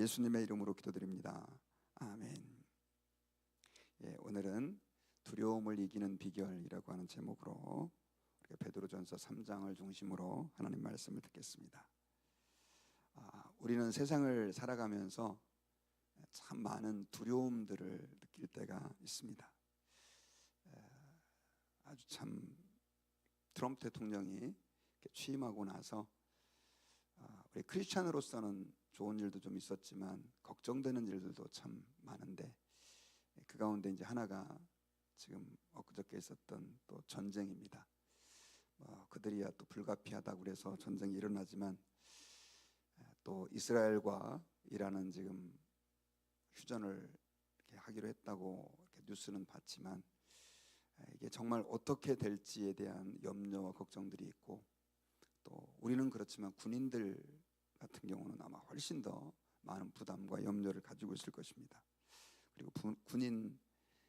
예수님의 이름으로 기도드립니다. 아멘. 예, 오늘은 두려움을 이기는 비결이라고 하는 제목으로 베드로전서 3장을 중심으로 하나님 말씀을 듣겠습니다. 아, 우리는 세상을 살아가면서 참 많은 두려움들을 느낄 때가 있습니다. 에, 아주 참 트럼프 대통령이 취임하고 나서 아, 우리 크리스찬으로서는 좋은 일도 좀 있었지만 걱정되는 일들도 참 많은데 그 가운데 이제 하나가 지금 엊그저께 있었던 또 전쟁입니다. 뭐 그들이야 또 불가피하다고 그래서 전쟁이 일어나지만 또 이스라엘과 이라는 지금 휴전을 하기로 했다고 뉴스는 봤지만 이게 정말 어떻게 될지에 대한 염려와 걱정들이 있고 또 우리는 그렇지만 군인들 같은 경우는 아마 훨씬 더 많은 부담과 염려를 가지고 있을 것입니다. 그리고 부, 군인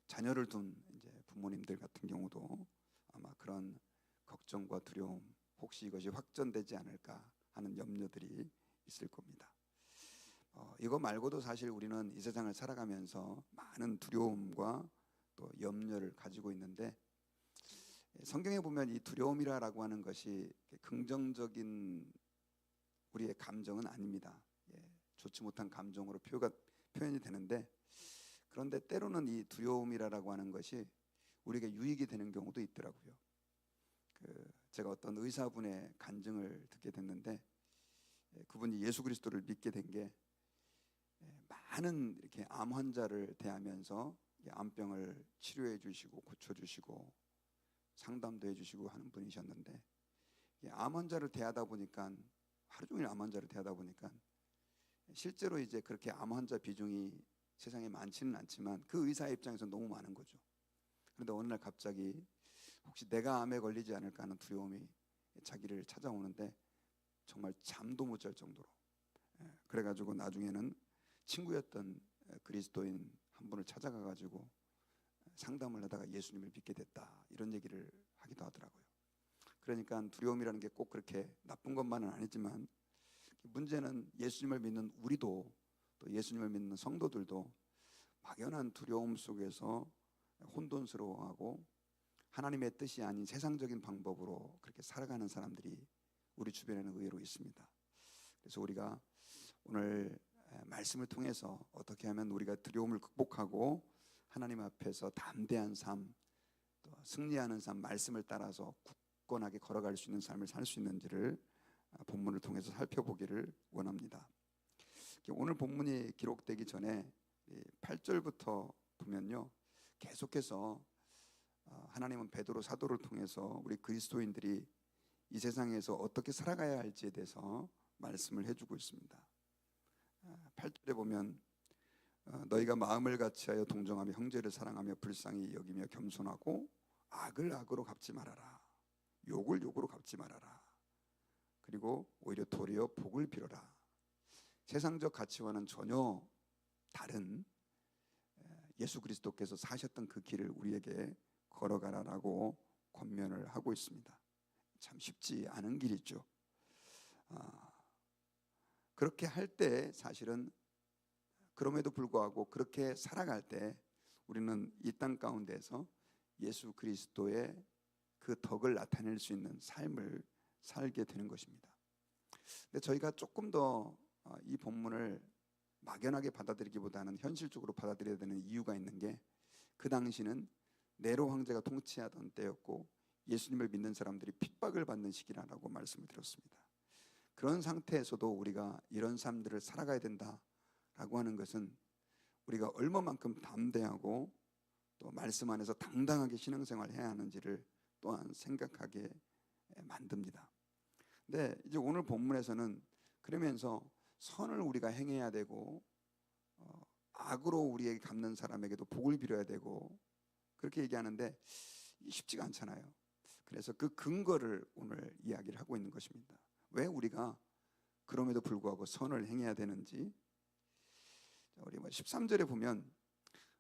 자녀를 둔 이제 부모님들 같은 경우도 아마 그런 걱정과 두려움, 혹시 이것이 확전되지 않을까 하는 염려들이 있을 겁니다. 어, 이거 말고도 사실 우리는 이 세상을 살아가면서 많은 두려움과 또 염려를 가지고 있는데 성경에 보면 이 두려움이라고 하는 것이 긍정적인 우리의 감정은 아닙니다. 예, 좋지 못한 감정으로 표가, 표현이 되는데 그런데 때로는 이 두려움이라고 하는 것이 우리에게 유익이 되는 경우도 있더라고요. 그 제가 어떤 의사분의 간증을 듣게 됐는데 예, 그분이 예수 그리스도를 믿게 된게 예, 많은 이렇게 암 환자를 대하면서 암병을 치료해 주시고 고쳐 주시고 상담도 해 주시고 하는 분이셨는데 암 환자를 대하다 보니까 하루 종일 암 환자를 대하다 보니까 실제로 이제 그렇게 암 환자 비중이 세상에 많지는 않지만 그 의사 입장에서 너무 많은 거죠. 그런데 어느 날 갑자기 혹시 내가 암에 걸리지 않을까 하는 두려움이 자기를 찾아오는데 정말 잠도 못 잘 정도로 예, 그래가지고 나중에는 친구였던 그리스도인 한 분을 찾아가 가지고 상담을 하다가 예수님을 믿게 됐다 이런 얘기를 하기도 하더라고요. 그러니까 두려움이라는 게 꼭 그렇게 나쁜 것만은 아니지만 문제는 예수님을 믿는 우리도 또 예수님을 믿는 성도들도 막연한 두려움 속에서 혼돈스러워하고 하나님의 뜻이 아닌 세상적인 방법으로 그렇게 살아가는 사람들이 우리 주변에는 의외로 있습니다. 그래서 우리가 오늘 말씀을 통해서 어떻게 하면 우리가 두려움을 극복하고 하나님 앞에서 담대한 삶, 또 승리하는 삶, 말씀을 따라서 굳건하게 걸어갈 수 있는 삶을 살 수 있는지를 본문을 통해서 살펴보기를 원합니다. 오늘 본문이 기록되기 전에 8절부터 보면요. 계속해서 어, 하나님은 베드로 사도를 통해서 우리 그리스도인들이 이 세상에서 어떻게 살아가야 할지에 대해서 말씀을 해주고 있습니다. 8절에 보면 어, 너희가 마음을 같이하여 동정하며 형제를 사랑하며 불쌍히 여기며 겸손하고 악을 악으로 갚지 말아라. 욕을 욕으로 갚지 말아라. 그리고 오히려 도리어 복을 빌어라. 세상적 가치와는 전혀 다른 예수 그리스도께서 사셨던 그 길을 우리에게 걸어가라라고 권면을 하고 있습니다. 참 쉽지 않은 길이죠. 아, 그렇게 할 때 사실은 그럼에도 불구하고 그렇게 살아갈 때 우리는 이 땅 가운데서 예수 그리스도의 그 덕을 나타낼 수 있는 삶을 살게 되는 것입니다. 근데 저희가 조금 더이 어, 본문을 막연하게 받아들이기보다는 현실적으로 받아들여야 되는 이유가 있는 게 그 당시는 네로 황제가 통치하던 때였고 예수님을 믿는 사람들이 핍박을 받는 시기라고 말씀을 드렸습니다. 그런 상태에서도 우리가 이런 삶들을 살아가야 된다라고 하는 것은 우리가 얼마만큼 담대하고 또 말씀 안에서 당당하게 신앙생활을 해야 하는지를 또한 생각하게 만듭니다. 근데 이제 오늘 본문에서는 그러면서 선을 우리가 행해야 되고 어, 악으로 우리에게 갚는 사람에게도 복을 빌어야 되고 그렇게 얘기하는데 쉽지가 않잖아요. 그래서 그 근거를 오늘 이야기를 하고 있는 것입니다. 왜 우리가 그럼에도 불구하고 선을 행해야 되는지 우리 13절에 뭐 보면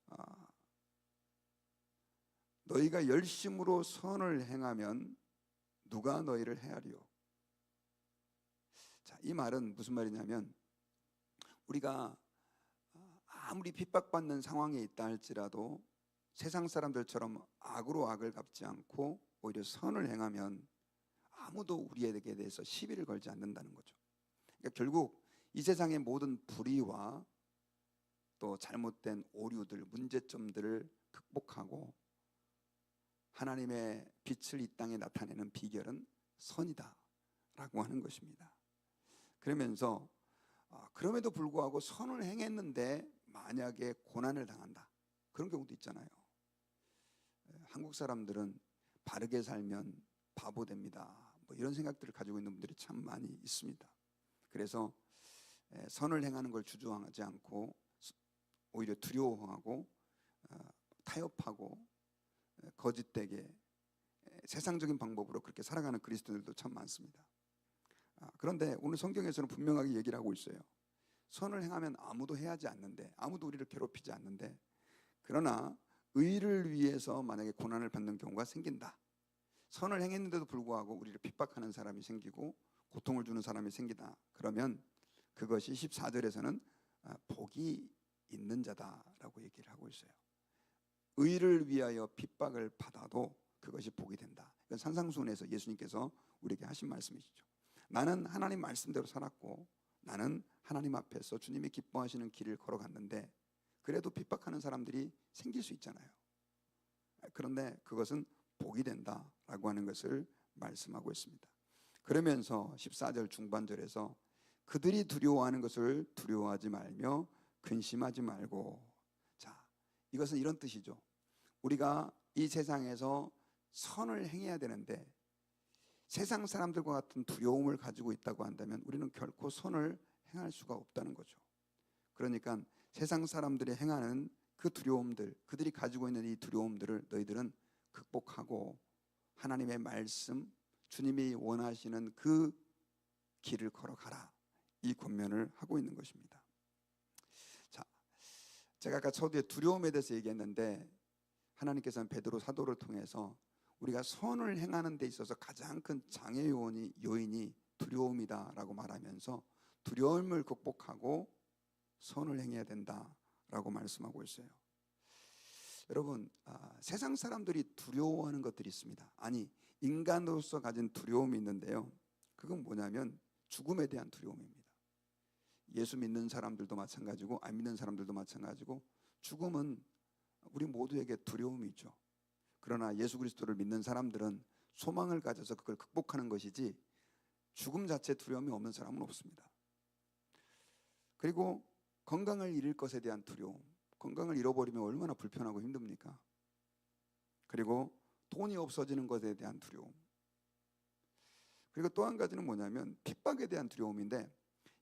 어, 너희가 열심으로 선을 행하면 누가 너희를 헤아리요? 자, 이 말은 무슨 말이냐면 우리가 아무리 핍박받는 상황에 있다 할지라도 세상 사람들처럼 악으로 악을 갚지 않고 오히려 선을 행하면 아무도 우리에게 대해서 시비를 걸지 않는다는 거죠. 그러니까 결국 이 세상의 모든 불의와 또 잘못된 오류들, 문제점들을 극복하고 하나님의 빛을 이 땅에 나타내는 비결은 선이다 라고 하는 것입니다. 그러면서 아, 그럼에도 불구하고 선을 행했는데 만약에 고난을 당한다 그런 경우도 있잖아요. 에, 한국 사람들은 바르게 살면 바보 됩니다. 뭐 이런 생각들을 가지고 있는 분들이 참 많이 있습니다. 그래서 에, 선을 행하는 걸 주저하지 않고 스- 오히려 두려워하고 어, 타협하고 에, 거짓되게 에, 세상적인 방법으로 그렇게 살아가는 그리스도인들도 참 많습니다. 아, 그런데 오늘 성경에서는 분명하게 얘기를 하고 있어요. 선을 행하면 아무도 해하지 않는데 아무도 우리를 괴롭히지 않는데 그러나 의를 위해서 만약에 고난을 받는 경우가 생긴다. 선을 행했는데도 불구하고 우리를 핍박하는 사람이 생기고 고통을 주는 사람이 생기다. 그러면 그것이 14절에서는 아, 복이 있는 자다라고 얘기를 하고 있어요. 의를 위하여 핍박을 받아도 그것이 복이 된다. 이건 산상수훈에서 예수님께서 우리에게 하신 말씀이시죠. 나는 하나님 말씀대로 살았고 나는 하나님 앞에서 주님이 기뻐하시는 길을 걸어갔는데 그래도 핍박하는 사람들이 생길 수 있잖아요. 그런데 그것은 복이 된다라고 하는 것을 말씀하고 있습니다. 그러면서 14절 중반절에서 그들이 두려워하는 것을 두려워하지 말며 근심하지 말고 자 이것은 이런 뜻이죠. 우리가 이 세상에서 선을 행해야 되는데 세상 사람들과 같은 두려움을 가지고 있다고 한다면 우리는 결코 선을 행할 수가 없다는 거죠. 그러니까 세상 사람들이 행하는 그 두려움들, 그들이 가지고 있는 이 두려움들을 너희들은 극복하고 하나님의 말씀, 주님이 원하시는 그 길을 걸어가라. 이 권면을 하고 있는 것입니다. 자, 제가 아까 서두에 두려움에 대해서 얘기했는데 하나님께서는 베드로 사도를 통해서 우리가 선을 행하는 데 있어서 가장 큰 장애 요인이 요인이 두려움이다라고 말하면서 두려움을 극복하고 선을 행해야 된다라고 말씀하고 있어요. 여러분 아, 세상 사람들이 두려워하는 것들이 있습니다. 아니 인간으로서 가진 두려움이 있는데요. 그건 뭐냐면 죽음에 대한 두려움입니다. 예수 믿는 사람들도 마찬가지고 안 믿는 사람들도 마찬가지고 죽음은 우리 모두에게 두려움이 있죠. 그러나 예수 그리스도를 믿는 사람들은 소망을 가져서 그걸 극복하는 것이지 죽음 자체 두려움이 없는 사람은 없습니다. 그리고 건강을 잃을 것에 대한 두려움. 건강을 잃어버리면 얼마나 불편하고 힘듭니까? 그리고 돈이 없어지는 것에 대한 두려움. 그리고 또 한 가지는 뭐냐면 핍박에 대한 두려움인데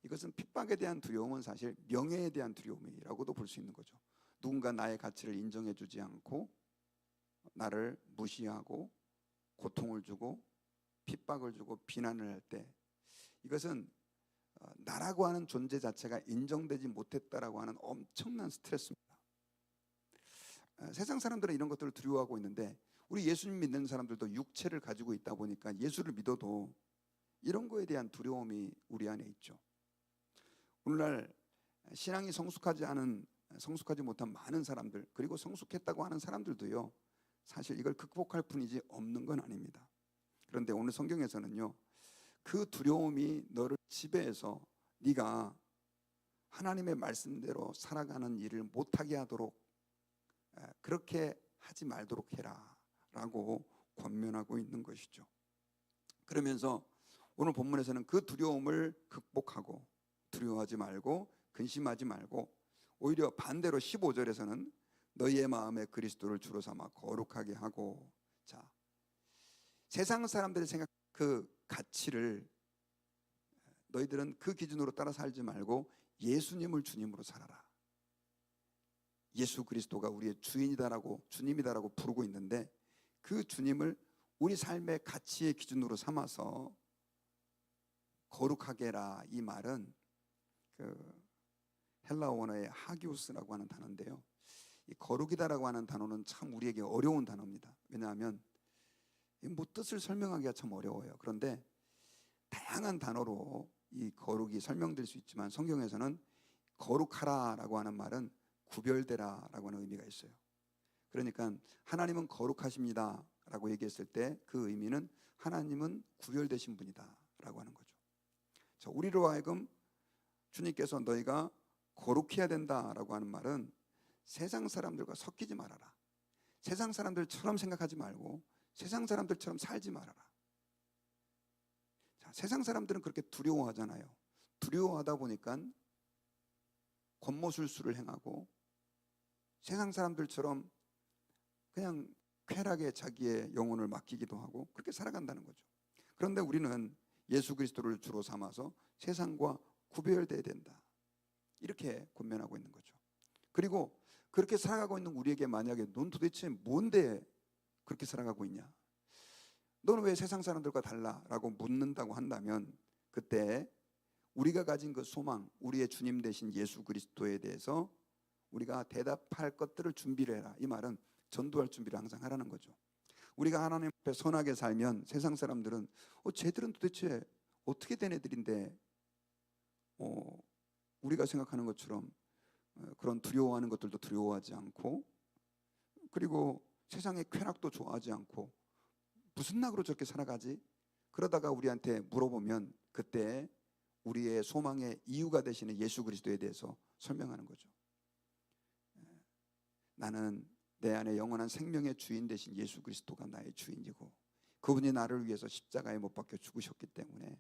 이것은 핍박에 대한 두려움은 사실 명예에 대한 두려움이라고도 볼 수 있는 거죠. 누군가 나의 가치를 인정해 주지 않고 나를 무시하고 고통을 주고 핍박을 주고 비난을 할 때 이것은 어, 나라고 하는 존재 자체가 인정되지 못했다라고 하는 엄청난 스트레스입니다. 어, 세상 사람들은 이런 것들을 두려워하고 있는데 우리 예수님 믿는 사람들도 육체를 가지고 있다 보니까 예수를 믿어도 이런 거에 대한 두려움이 우리 안에 있죠. 오늘날 신앙이 성숙하지 않은 성숙하지 못한 많은 사람들 그리고 성숙했다고 하는 사람들도요. 사실 이걸 극복할 뿐이지 없는 건 아닙니다. 그런데 오늘 성경에서는요. 그 두려움이 너를 지배해서 네가 하나님의 말씀대로 살아가는 일을 못하게 하도록 에, 그렇게 하지 말도록 해라라고 권면하고 있는 것이죠. 그러면서 오늘 본문에서는 그 두려움을 극복하고 두려워하지 말고 근심하지 말고 오히려 반대로 15절에서는 너희의 마음에 그리스도를 주로 삼아 거룩하게 하고 자 세상 사람들이 생각 그 가치를 너희들은 그 기준으로 따라 살지 말고 예수님을 주님으로 살아라. 예수 그리스도가 우리의 주인이다라고 주님이다라고 부르고 있는데 그 주님을 우리 삶의 가치의 기준으로 삼아서 거룩하게 해라 이 말은 그 헬라 원어의 하기오스라고 하는 단어인데요. 이 거룩이다라고 하는 단어는 참 우리에게 어려운 단어입니다. 왜냐하면 뭐 뜻을 설명하기가 참 어려워요. 그런데 다양한 단어로 이 거룩이 설명될 수 있지만 성경에서는 거룩하라라고 하는 말은 구별되라라고 하는 의미가 있어요. 그러니까 하나님은 거룩하십니다라고 얘기했을 때 그 의미는 하나님은 구별되신 분이다라고 하는 거죠. 자, 우리로 하여금 주님께서 너희가 거룩해야 된다라고 하는 말은 세상 사람들과 섞이지 말아라. 세상 사람들처럼 생각하지 말고 세상 사람들처럼 살지 말아라. 자, 세상 사람들은 그렇게 두려워하잖아요. 두려워하다 보니까 겉모술수를 행하고 세상 사람들처럼 그냥 쾌락에 자기의 영혼을 맡기기도 하고 그렇게 살아간다는 거죠. 그런데 우리는 예수 그리스도를 주로 삼아서 세상과 구별돼야 된다. 이렇게 권면하고 있는 거죠. 그리고 그렇게 살아가고 있는 우리에게 만약에 넌 도대체 뭔데 그렇게 살아가고 있냐? 너는 왜 세상 사람들과 달라 라고 묻는다고 한다면 그때 우리가 가진 그 소망, 우리의 주님 되신 예수 그리스도에 대해서 우리가 대답할 것들을 준비를 해라. 이 말은 전도할 준비를 항상 하라는 거죠. 우리가 하나님 앞에 선하게 살면 세상 사람들은 어, 쟤들은 도대체 어떻게 된 애들인데 어, 우리가 생각하는 것처럼 어, 그런 두려워하는 것들도 두려워하지 않고 그리고 세상의 쾌락도 좋아하지 않고 무슨 낙으로 저렇게 살아가지? 그러다가 우리한테 물어보면 그때 우리의 소망의 이유가 되시는 예수 그리스도에 대해서 설명하는 거죠. 예. 나는 내 안에 영원한 생명의 주인 되신 예수 그리스도가 나의 주인이고 그분이 나를 위해서 십자가에 못 박혀 죽으셨기 때문에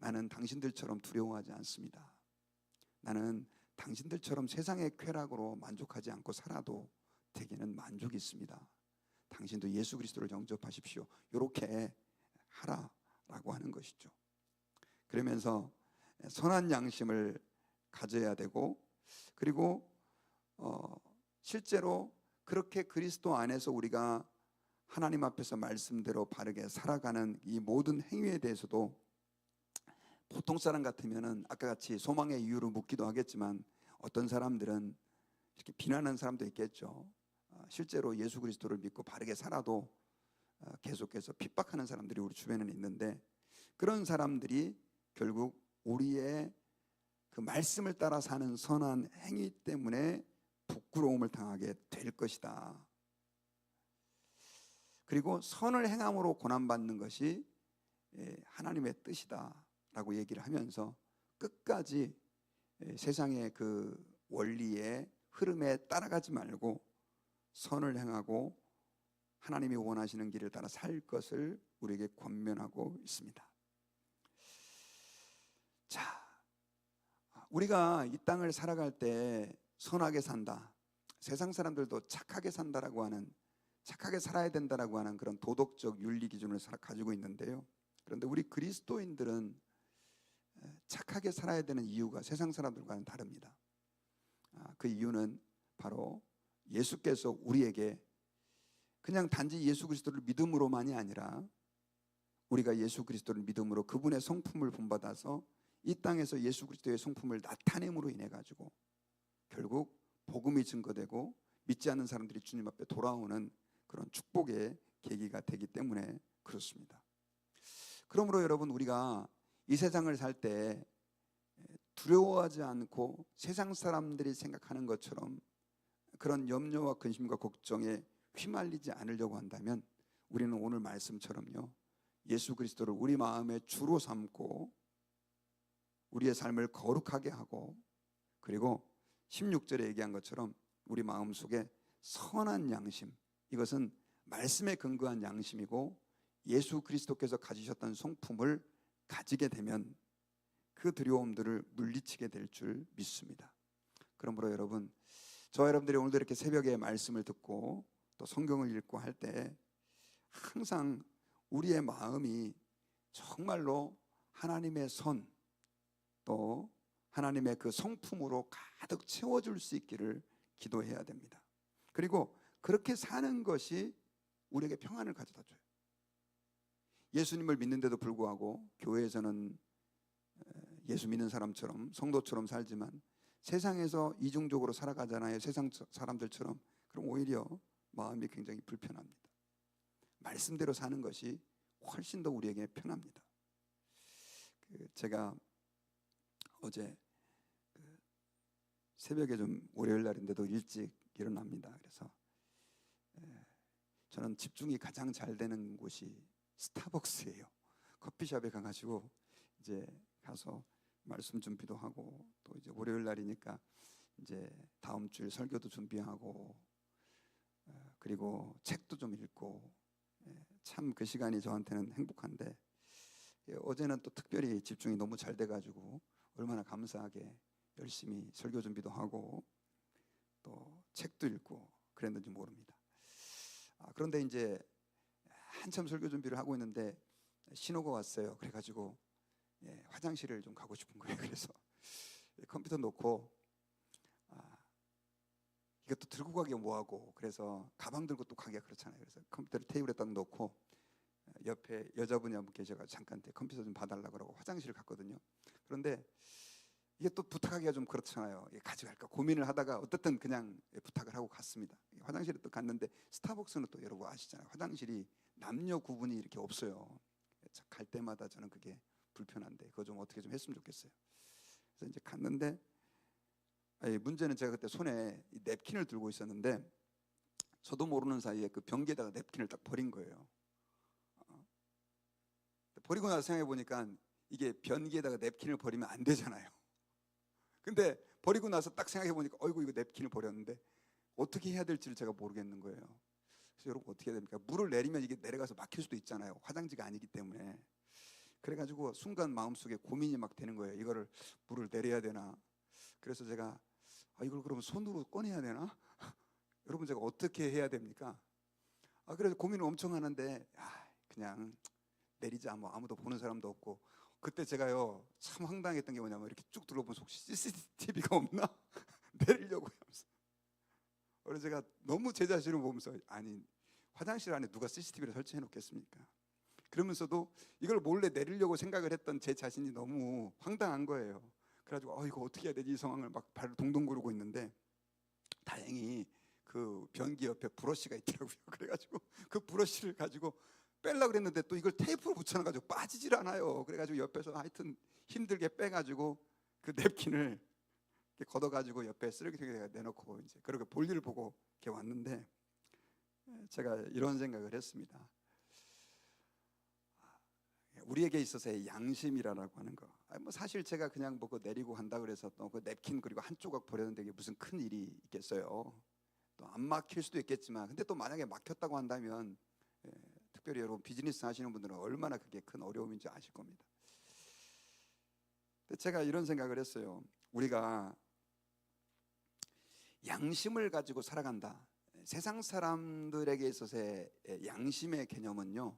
나는 당신들처럼 두려워하지 않습니다. 나는 당신들처럼 세상의 쾌락으로 만족하지 않고 살아도 대개는 만족이 있습니다. 당신도 예수 그리스도를 영접하십시오. 이렇게 하라라고 하는 것이죠. 그러면서 선한 양심을 가져야 되고 그리고 어, 실제로 그렇게 그리스도 안에서 우리가 하나님 앞에서 말씀대로 바르게 살아가는 이 모든 행위에 대해서도 보통 사람 같으면은 아까 같이 소망의 이유로 묻기도 하겠지만 어떤 사람들은 이렇게 비난하는 사람도 있겠죠. 어, 실제로 예수 그리스도를 믿고 바르게 살아도 어, 계속해서 핍박하는 사람들이 우리 주변에는 있는데 그런 사람들이 결국 우리의 그 말씀을 따라 사는 선한 행위 때문에 부끄러움을 당하게 될 것이다. 그리고 선을 행함으로 고난받는 것이 예, 하나님의 뜻이다 라고 얘기를 하면서 끝까지 예, 세상의 그 원리의 흐름에 따라가지 말고 선을 행하고 하나님이 원하시는 길을 따라 살 것을 우리에게 권면하고 있습니다. 자, 우리가 이 땅을 살아갈 때 선하게 산다. 세상 사람들도 착하게 산다라고 하는 착하게 살아야 된다라고 하는 그런 도덕적 윤리 기준을 가지고 있는데요. 그런데 우리 그리스도인들은 착하게 살아야 되는 이유가 세상 사람들과는 다릅니다. 아, 그 이유는 바로 예수께서 우리에게 그냥 단지 예수 그리스도를 믿음으로만이 아니라 우리가 예수 그리스도를 믿음으로 그분의 성품을 본받아서 이 땅에서 예수 그리스도의 성품을 나타냄으로 인해 가지고 결국 복음이 증거되고 믿지 않는 사람들이 주님 앞에 돌아오는 그런 축복의 계기가 되기 때문에 그렇습니다. 그러므로 여러분 우리가 이 세상을 살 때 두려워하지 않고 세상 사람들이 생각하는 것처럼 그런 염려와 근심과 걱정에 휘말리지 않으려고 한다면 우리는 오늘 말씀처럼요. 예수 그리스도를 우리 마음의 주로 삼고 우리의 삶을 거룩하게 하고 그리고 16절에 얘기한 것처럼 우리 마음 속에 선한 양심 이것은 말씀에 근거한 양심이고 예수 그리스도께서 가지셨던 성품을 가지게 되면 그 두려움들을 물리치게 될 줄 믿습니다. 그러므로 여러분 저 여러분들이 오늘도 이렇게 새벽에 말씀을 듣고 또 성경을 읽고 할 때 항상 우리의 마음이 정말로 하나님의 선 또 하나님의 그 성품으로 가득 채워줄 수 있기를 기도해야 됩니다. 그리고 그렇게 사는 것이 우리에게 평안을 가져다 줘요. 예수님을 믿는데도 불구하고 교회에서는 예수 믿는 사람처럼 성도처럼 살지만 세상에서 이중적으로 살아가잖아요. 세상 사람들처럼. 그럼 오히려 마음이 굉장히 불편합니다. 말씀대로 사는 것이 훨씬 더 우리에게 편합니다. 그 제가 어제 그 새벽에 좀 월요일 날인데도 일찍 일어납니다. 그래서 예, 저는 집중이 가장 잘 되는 곳이 스타벅스예요. 커피숍에 가가지고 이제 가서 말씀 준비도 하고 또 이제 월요일 날이니까 이제 다음 주일 설교도 준비하고 어, 그리고 책도 좀 읽고 참 그 시간이 저한테는 행복한데 예, 어제는 또 특별히 집중이 너무 잘 돼가지고 얼마나 감사하게 열심히 설교 준비도 하고 또 책도 읽고 그랬는지 모릅니다. 아, 그런데 이제 한참 설교 준비를 하고 있는데 신호가 왔어요. 그래가지고 예, 화장실을 좀 가고 싶은 거예요. 그래서 컴퓨터 놓고 아, 이것도 들고 가기 뭐하고 그래서 가방 들고 또 가기가 그렇잖아요. 그래서 컴퓨터를 테이블에 딱 놓고 옆에 여자분이 한 분 계셔가 잠깐 컴퓨터 좀 봐달라 그러고 화장실을 갔거든요. 그런데 이게 또 부탁하기가 좀 그렇잖아요. 가져갈까 고민을 하다가 어쨌든 그냥 부탁을 하고 갔습니다. 화장실에 또 갔는데 스타벅스는 또 여러분 아시잖아요. 화장실이 남녀 구분이 이렇게 없어요. 갈 때마다 저는 그게 불편한데 그거 좀 어떻게 좀 했으면 좋겠어요. 그래서 이제 갔는데 아니, 문제는 제가 그때 손에 이 냅킨을 들고 있었는데 저도 모르는 사이에 그 변기에다가 냅킨을 딱 버린 거예요. 어. 버리고 나서 생각해 보니까 이게 변기에다가 냅킨을 버리면 안 되잖아요. 근데 버리고 나서 딱 생각해 보니까 어이구 이거 냅킨을 버렸는데 어떻게 해야 될지를 제가 모르겠는 거예요. 그래서 여러분 어떻게 해야 됩니까? 물을 내리면 이게 내려가서 막힐 수도 있잖아요. 화장지가 아니기 때문에. 그래가지고 순간 마음속에 고민이 막 되는 거예요. 이거를 물을 내려야 되나? 그래서 제가 아, 이걸 그러면 손으로 꺼내야 되나? 여러분 제가 어떻게 해야 됩니까? 아 그래서 고민을 엄청 하는데 아, 그냥 내리자 뭐 아무도 보는 사람도 없고 그때 제가요 참 황당했던 게 뭐냐면 이렇게 쭉 둘러보면 혹시 CCTV가 없나 내리려고 하면서 그래서 제가 너무 제 자신을 보면서 아니 화장실 안에 누가 CCTV를 설치해 놓겠습니까? 그러면서도 이걸 몰래 내리려고 생각을 했던 제 자신이 너무 황당한 거예요. 그래가지고 어 이거 어떻게 해야 되지 이 상황을 막 발을 동동 구르고 있는데 다행히 그 변기 옆에 브러쉬가 있더라고요. 그래가지고 그 브러쉬를 가지고 뺄라 그랬는데 또 이걸 테이프로 붙여놔가지고 빠지질 않아요. 그래가지고 옆에서 하여튼 힘들게 빼가지고 그 냅킨을 걷어가지고 옆에 쓰레기통에 내놓고 이제 그렇게 볼일을 보고 이렇게 왔는데 제가 이런 생각을 했습니다. 우리에게 있어서의 양심이라고 하는 거. 아니 뭐 사실 제가 그냥 뭐그 내리고 간다 그래서 또 그 냅킨 그리고 한 조각 버렸는데 이게 무슨 큰 일이 있겠어요. 또 안 막힐 수도 있겠지만 근데 또 만약에 막혔다고 한다면 예, 특별히 여러분 비즈니스 하시는 분들은 얼마나 그게 큰 어려움인지 아실 겁니다. 제가 이런 생각을 했어요. 우리가 양심을 가지고 살아간다. 세상 사람들에게 있어서의 양심의 개념은요.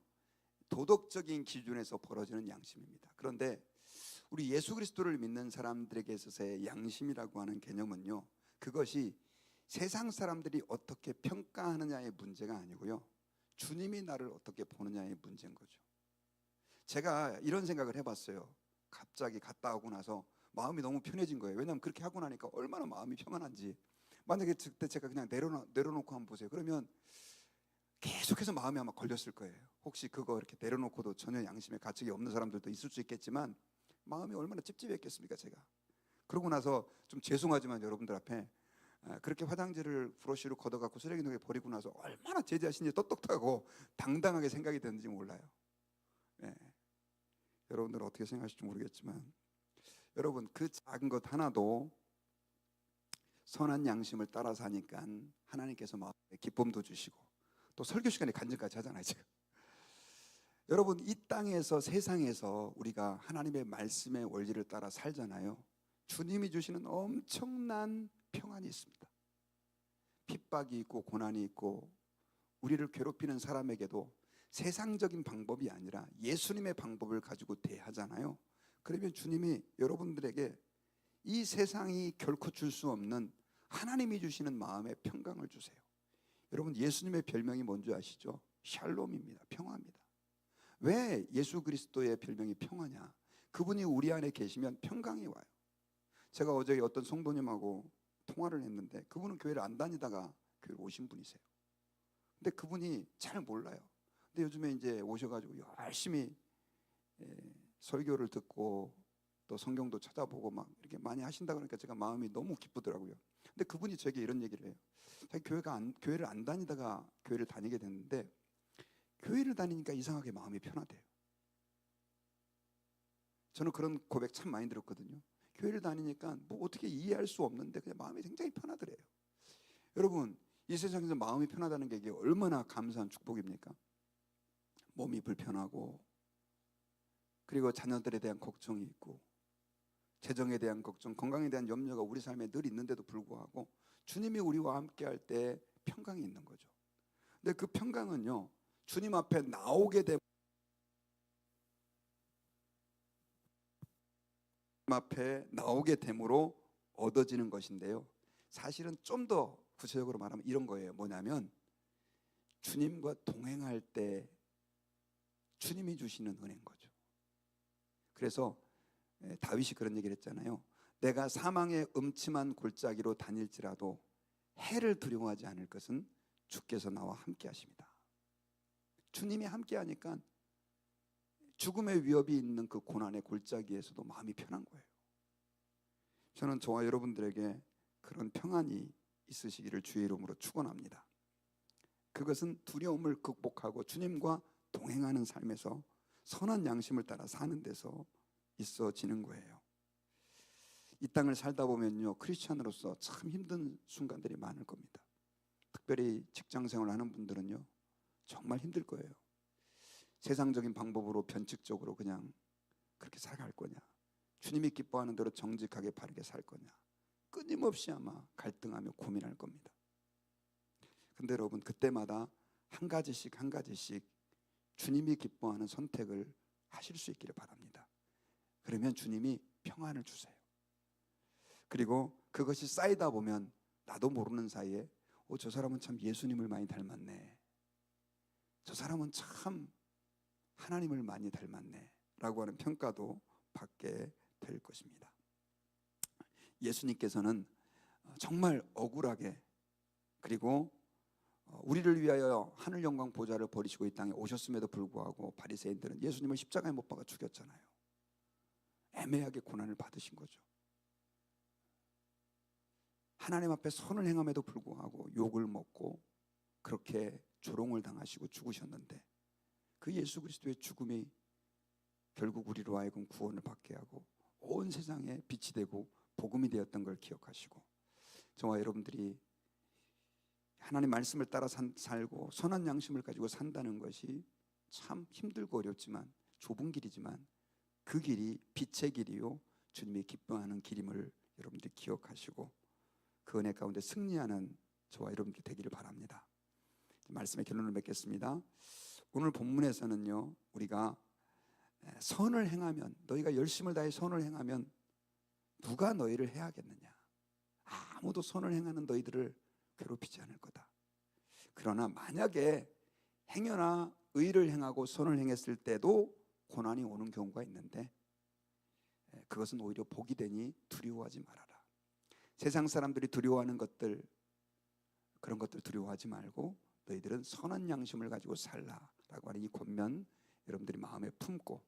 도덕적인 기준에서 벌어지는 양심입니다. 그런데 우리 예수 그리스도를 믿는 사람들에게 있어서의 양심이라고 하는 개념은요. 그것이 세상 사람들이 어떻게 평가하느냐의 문제가 아니고요. 주님이 나를 어떻게 보느냐의 문제인 거죠. 제가 이런 생각을 해봤어요. 갑자기 갔다 오고 나서 마음이 너무 편해진 거예요. 왜냐하면 그렇게 하고 나니까 얼마나 마음이 평안한지. 만약에 그때 제가 그냥 내려놓, 내려놓고 한번 보세요. 그러면 계속해서 마음이 아마 걸렸을 거예요. 혹시 그거 이렇게 내려놓고도 전혀 양심의 가책이 없는 사람들도 있을 수 있겠지만 마음이 얼마나 찝찝했겠습니까, 제가. 그러고 나서 좀 죄송하지만 여러분들 앞에 아, 그렇게 화장지를 브러쉬로 걷어갖고 쓰레기통에 버리고 나서 얼마나 제 자신이 떳떳하고 당당하게 생각이 되는지 몰라요. 예. 여러분들 어떻게 생각하실지 모르겠지만 여러분 그 작은 것 하나도 선한 양심을 따라서 하니까 하나님께서 마음에 기쁨도 주시고 또 설교 시간에 간증까지 하잖아요 지금. 여러분 이 땅에서 세상에서 우리가 하나님의 말씀의 원리를 따라 살잖아요. 주님이 주시는 엄청난 평안이 있습니다. 핍박이 있고 고난이 있고 우리를 괴롭히는 사람에게도 세상적인 방법이 아니라 예수님의 방법을 가지고 대하잖아요. 그러면 주님이 여러분들에게 이 세상이 결코 줄 수 없는 하나님이 주시는 마음의 평강을 주세요. 여러분 예수님의 별명이 뭔지 아시죠? 샬롬입니다. 평화입니다. 왜 예수 그리스도의 별명이 평화냐? 그분이 우리 안에 계시면 평강이 와요. 제가 어제 어떤 성도님하고 통화를 했는데 그분은 교회를 안 다니다가 교회 오신 분이세요. 근데 그분이 잘 몰라요. 근데 요즘에 이제 오셔가지고 열심히 예, 설교를 듣고 또 성경도 찾아보고 막 이렇게 많이 하신다 그러니까 제가 마음이 너무 기쁘더라고요. 근데 그분이 저에게 이런 얘기를 해요. 자기 교회가 안, 교회를 안 다니다가 교회를 다니게 됐는데 교회를 다니니까 이상하게 마음이 편하대요. 저는 그런 고백 참 많이 들었거든요. 교회를 다니니까 뭐 어떻게 이해할 수 없는데 그냥 마음이 굉장히 편하더래요. 여러분 이 세상에서 마음이 편하다는 게 이게 얼마나 감사한 축복입니까? 몸이 불편하고 그리고 자녀들에 대한 걱정이 있고 재정에 대한 걱정, 건강에 대한 염려가 우리 삶에 늘 있는데도 불구하고 주님이 우리와 함께 할 때 평강이 있는 거죠. 근데 그 평강은요. 주님 앞에 나오게 되면 앞에 나오게 됨으로 얻어지는 것인데요. 사실은 좀 더 구체적으로 말하면 이런 거예요. 뭐냐면 주님과 동행할 때 주님이 주시는 은혜인 거죠. 그래서 예, 다윗이 그런 얘기를 했잖아요. 내가 사망의 음침한 골짜기로 다닐지라도 해를 두려워하지 않을 것은 주께서 나와 함께 하십니다. 주님이 함께 하니까 죽음의 위협이 있는 그 고난의 골짜기에서도 마음이 편한 거예요. 저는 저와 여러분들에게 그런 평안이 있으시기를 주의 이름으로 축원합니다. 그것은 두려움을 극복하고 주님과 동행하는 삶에서 선한 양심을 따라 사는 데서 있어지는 거예요. 이 땅을 살다 보면요 크리스천으로서 참 힘든 순간들이 많을 겁니다. 특별히 직장 생활 하는 분들은요 정말 힘들 거예요. 세상적인 방법으로 변칙적으로 그냥 그렇게 살아갈 거냐? 주님이 기뻐하는 대로 정직하게 바르게 살 거냐? 끊임없이 아마 갈등하며 고민할 겁니다. 근데 여러분 그때마다 한 가지씩 한 가지씩 주님이 기뻐하는 선택을 하실 수 있기를 바랍니다. 그러면 주님이 평안을 주세요. 그리고 그것이 쌓이다 보면 나도 모르는 사이에 어, 저 사람은 참 예수님을 많이 닮았네. 저 사람은 참 하나님을 많이 닮았네. 라고 하는 평가도 받게 될 것입니다. 예수님께서는 정말 억울하게 그리고 어, 우리를 위하여 하늘 영광 보좌를 버리시고 이 땅에 오셨음에도 불구하고 바리새인들은 예수님을 십자가에 못 박아 죽였잖아요. 애매하게 고난을 받으신 거죠. 하나님 앞에 선을 행함에도 불구하고 욕을 먹고 그렇게 조롱을 당하시고 죽으셨는데 그 예수 그리스도의 죽음이 결국 우리로 하여금 구원을 받게 하고 온 세상에 빛이 되고 복음이 되었던 걸 기억하시고 저와 여러분들이 하나님 말씀을 따라 산, 살고 선한 양심을 가지고 산다는 것이 참 힘들고 어렵지만 좁은 길이지만 그 길이 빛의 길이요 주님이 기뻐하는 길임을 여러분들이 기억하시고 그 은혜 가운데 승리하는 저와 여러분들이 되기를 바랍니다. 말씀의 결론을 맺겠습니다. 오늘 본문에서는요 우리가 선을 행하면 너희가 열심을 다해 선을 행하면 누가 너희를 해하겠느냐? 아무도 선을 행하는 너희들을 괴롭히지 않을 거다. 그러나 만약에 행여나 의를 행하고 선을 행했을 때도 고난이 오는 경우가 있는데 그것은 오히려 복이 되니 두려워하지 말아라. 세상 사람들이 두려워하는 것들 그런 것들 두려워하지 말고 너희들은 선한 양심을 가지고 살라라고 하는 이 권면 여러분들이 마음에 품고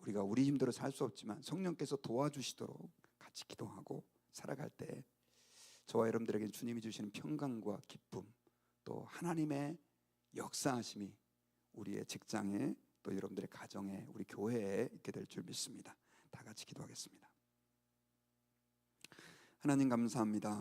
우리가 우리 힘대로 살 수 없지만 성령께서 도와주시도록 같이 기도하고 살아갈 때 저와 여러분들에게 주님이 주시는 평강과 기쁨 또 하나님의 역사하심이 우리의 직장에 또 여러분들의 가정에 우리 교회에 있게 될 줄 믿습니다. 다 같이 기도하겠습니다. 하나님 감사합니다.